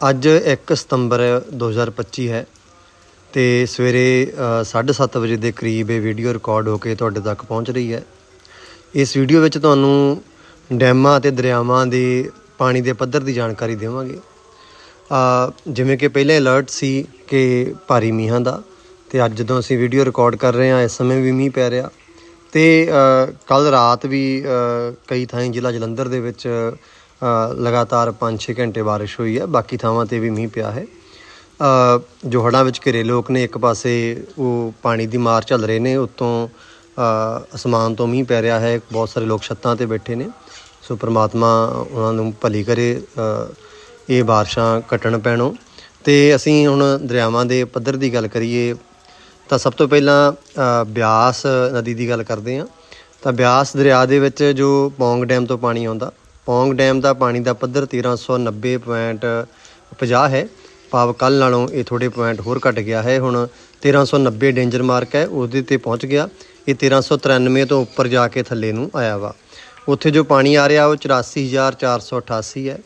ਅੱਜ 1 ਸਤੰਬਰ 2025 ਹੈ ਤੇ ਸਵੇਰੇ ਅ, 7:30 ਵਜੇ ਦੇ ਕਰੀਬ ਇਹ ਵੀਡੀਓ ਰਿਕਾਰਡ ਹੋ ਕੇ ਤੁਹਾਡੇ ਤੱਕ ਪਹੁੰਚ ਰਹੀ ਹੈ। ਇਸ ਵੀਡੀਓ ਵਿੱਚ ਤੁਹਾਨੂੰ ਡੈਮਾਂ ਅਤੇ ਦਰਿਆਵਾਂ ਦੇ ਪਾਣੀ ਦੇ ਪੱਧਰ ਦੀ ਜਾਣਕਾਰੀ ਦੇਵਾਂਗੇ। ਅ, ਜਿਵੇਂ ਕਿ ਪਹਿਲੇ ਅਲਰਟ ਸੀ ਕਿ ਭਾਰੀ ਮੀਂਹਾਂ ਦਾ ਤੇ ਅੱਜ ਜਦੋਂ ਅਸੀਂ ਵੀਡੀਓ ਰਿਕਾਰਡ ਕਰ ਰਹੇ ਹਾਂ ਇਸ ਸਮੇਂ ਵੀ ਮੀਂਹ ਪੈ ਰਿਹਾ ਤੇ ਕੱਲ ਰਾਤ ਵੀ ਕਈ ਥਾਈਂ ਜ਼ਿਲ੍ਹਾ ਜਲੰਧਰ ਦੇ ਵਿੱਚ ਲਗਾਤਾਰ 5-6 ਘੰਟੇ ਬਾਰਿਸ਼ ਹੋਈ ਹੈ। ਬਾਕੀ ਥਾਵਾਂ ਤੇ ਵੀ ਮੀਂਹ ਪਿਆ ਹੈ। ਜੋ ਹੜ੍ਹਾਂ ਵਿੱਚ ਘਿਰੇ ਲੋਕ ਨੇ। ਇੱਕ ਪਾਸੇ ਉਹ ਪਾਣੀ ਦੀ ਮਾਰ ਝੱਲ ਰਹੇ ਨੇ। ਉੱਤੋਂ ਅਸਮਾਨ ਤੋਂ ਮੀਂਹ ਪੈ ਰਿਹਾ ਹੈ। ਬਹੁਤ ਸਾਰੇ ਲੋਕ ਛੱਤਾਂ ਤੇ ਬੈਠੇ ਨੇ। ਸੋ ਪ੍ਰਮਾਤਮਾ ਉਹਨਾਂ ਨੂੰ ਭਲੀ ਕਰੇ। ਇਹ ਬਾਰਿਸ਼ਾਂ ਕੱਟਣ ਪੈਣੋਂ। ਤੇ ਅਸੀਂ ਹੁਣ ਦਰਿਆਵਾਂ ਦੇ ਪੱਧਰ ਦੀ ਗੱਲ ਕਰੀਏ, ਤਾਂ ਸਭ ਤੋਂ ਪਹਿਲਾਂ ਬਿਆਸ ਨਦੀ ਦੀ ਗੱਲ ਕਰਦੇ ਹਾਂ। ਤਾਂ ਬਿਆਸ ਦਰਿਆ ਦੇ ਵਿੱਚ ਜੋ ਪੌਂਗ ਡੈਮ ਤੋਂ ਪਾਣੀ ਆਉਂਦਾ ਪੌਂਗ ਡੈਮ ਦਾ ਪਾਣੀ ਦਾ ਪੱਧਰ 1390.50 ਹੈ। ਭਾਵ ਕੱਲ ਨਾਲੋਂ ਇਹ ਥੋੜੇ ਪੁਆਇੰਟ ਹੋਰ ਘਟ ਗਿਆ ਹੈ। ਹੁਣ 1390 ਡੇਂਜਰ ਮਾਰਕ ਹੈ, ਉਹਦੇ ਤੇ ਪਹੁੰਚ ਗਿਆ। ਇਹ 1393 ਤੋਂ ਉੱਪਰ ਜਾ ਕੇ ਥੱਲੇ ਨੂੰ ਆਇਆ ਵਾ। ਉੱਥੇ ਜੋ ਪਾਣੀ ਆ ਰਿਹਾ, ਉਹ 84488 ਹੈ।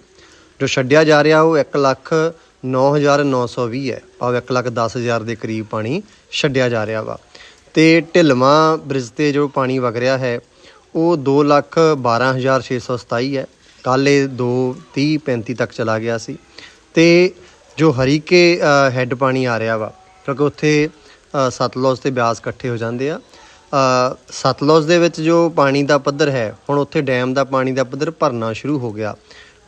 ਜੋ ਛੱਡਿਆ ਜਾ ਰਿਹਾ, ਉਹ 1 ਲੱਖ 9920 ਹੈ। ਭਾਵ 1 ਲੱਖ 10000 ਦੇ ਕਰੀਬ ਪਾਣੀ ਛੱਡਿਆ ਜਾ ਰਿਹਾ ਵਾ। ਤੇ ਢਿਲਵਾਂ ਬ੍ਰਿਜ ਤੇ ਜੋ ਪਾਣੀ ਵਗ ਰਿਹਾ ਹੈ, ਉਹ 2 ਲੱਖ 12627 ਹੈ। ਕੱਲ ਇਹ 2 30 35 ਤੱਕ ਚਲਾ ਗਿਆ ਸੀ। ਤੇ ਜੋ ਹਰੀਕੇ ਹੈੱਡ ਪਾਣੀ ਆ ਰਿਹਾ ਵਾ ਕਿਉਂਕਿ ਉੱਥੇ ਅ, ਸਤਲੁਜ ਤੇ ਬਿਆਸ ਇਕੱਠੇ ਹੋ ਜਾਂਦੇ ਆ। ਅ, ਸਤਲੁਜ ਦੇ ਵਿੱਚ ਜੋ ਪਾਣੀ ਦਾ ਪੱਧਰ ਹੈ ਹੁਣ ਉੱਥੇ ਡੈਮ ਦਾ ਪਾਣੀ ਦਾ ਪੱਧਰ ਭਰਨਾ ਸ਼ੁਰੂ ਹੋ ਗਿਆ।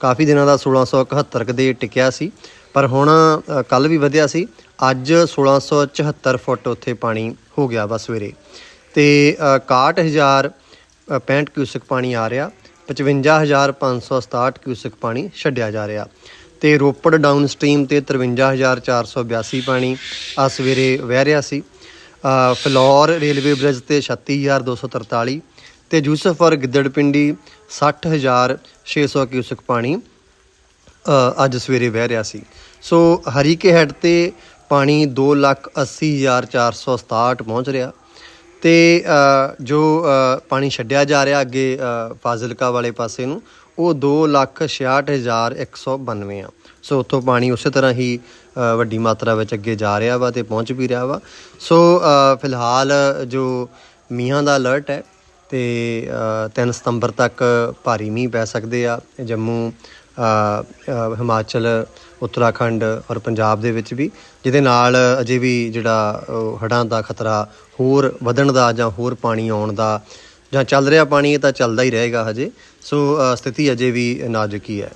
ਕਾਫੀ ਦਿਨਾਂ ਦਾ 1671 ਕੁ ਦੇ ਟਿਕਿਆ ਸੀ ਪਰ ਹੁਣ ਕੱਲ ਵੀ ਵਧਿਆ ਸੀ। ਅੱਜ 1674 ਫੁੱਟ ਉੱਥੇ ਪਾਣੀ ਹੋ ਗਿਆ ਵਾ ਸਵੇਰੇ। ਤੇ ਅ, 61000 65 ਕਿਊਸਕ ਪਾਣੀ ਆ ਰਿਹਾ। 55567 ਕਿਊਸਕ ਪਾਣੀ ਛੱਡਿਆ ਜਾ ਰਿਹਾ। ਤੇ ਰੋਪੜ ਡਾਊਨ ਸਟ੍ਰੀਮ ਤੇ 53482 ਪਾਣੀ ਆ ਸਵੇਰੇ ਵਹਿ ਰਿਹਾ ਸੀ। ਅ, ਫਲੋਰ ਰੇਲਵੇ ਬ੍ਰਿਜ ਤੇ 36243 ਤੇ ਯੂਸਫਰ ਗਿੱਦੜਪਿੰਡੀ 60600 ਕਿਊਸਕ ਪਾਣੀ ਅੱਜ ਸਵੇਰੇ ਵਹਿ ਰਿਹਾ ਸੀ। ਸੋ ਹਰੀਕੇ ਹੈਡ ਤੇ ਪਾਣੀ 280467 ਪਹੁੰਚ ਰਿਹਾ। ਤੇ ਜੋ ਪਾਣੀ ਛੱਡਿਆ ਜਾ ਰਿਹਾ ਅੱਗੇ ਫਾਜ਼ਿਲਕਾ ਵਾਲੇ ਪਾਸੇ ਨੂੰ, ਉਹ 266192 ਆ। ਸੋ ਉੱਥੋਂ ਪਾਣੀ ਉਸੇ ਤਰ੍ਹਾਂ ਹੀ ਵੱਡੀ ਮਾਤਰਾ ਵਿੱਚ ਅੱਗੇ ਜਾ ਰਿਹਾ ਵਾ ਤੇ ਪਹੁੰਚ ਵੀ ਰਿਹਾ ਵਾ। ਸੋ ਫਿਲਹਾਲ ਜੋ ਮੀਂਹਾਂ ਦਾ ਅਲਰਟ ਹੈ ਤੇ 3 ਸਤੰਬਰ ਤੱਕ ਭਾਰੀ ਮੀਂਹ ਪੈ ਸਕਦੇ ਆ। ਜੰਮੂ ਹਿਮਾਚਲ, ਉੱਤਰਾਖੰਡ ਔਰ ਪੰਜਾਬ ਦੇ ਵਿੱਚ ਵੀ, ਜਿਹਦੇ ਨਾਲ ਅਜੇ ਵੀ ਜਿਹੜਾ ਉਹ ਹੜ੍ਹਾਂ ਦਾ ਖਤਰਾ ਹੋਰ ਵਧਣ ਦਾ ਜਾਂ ਹੋਰ ਪਾਣੀ ਆਉਣ ਦਾ ਜਾਂ ਚੱਲ ਰਿਹਾ ਪਾਣੀ, ਇਹ ਤਾਂ ਚੱਲਦਾ ਹੀ ਰਹੇਗਾ ਹਜੇ। ਸੋ ਸਥਿਤੀ ਅਜੇ ਵੀ ਨਾਜ਼ੁਕ ਹੀ ਹੈ।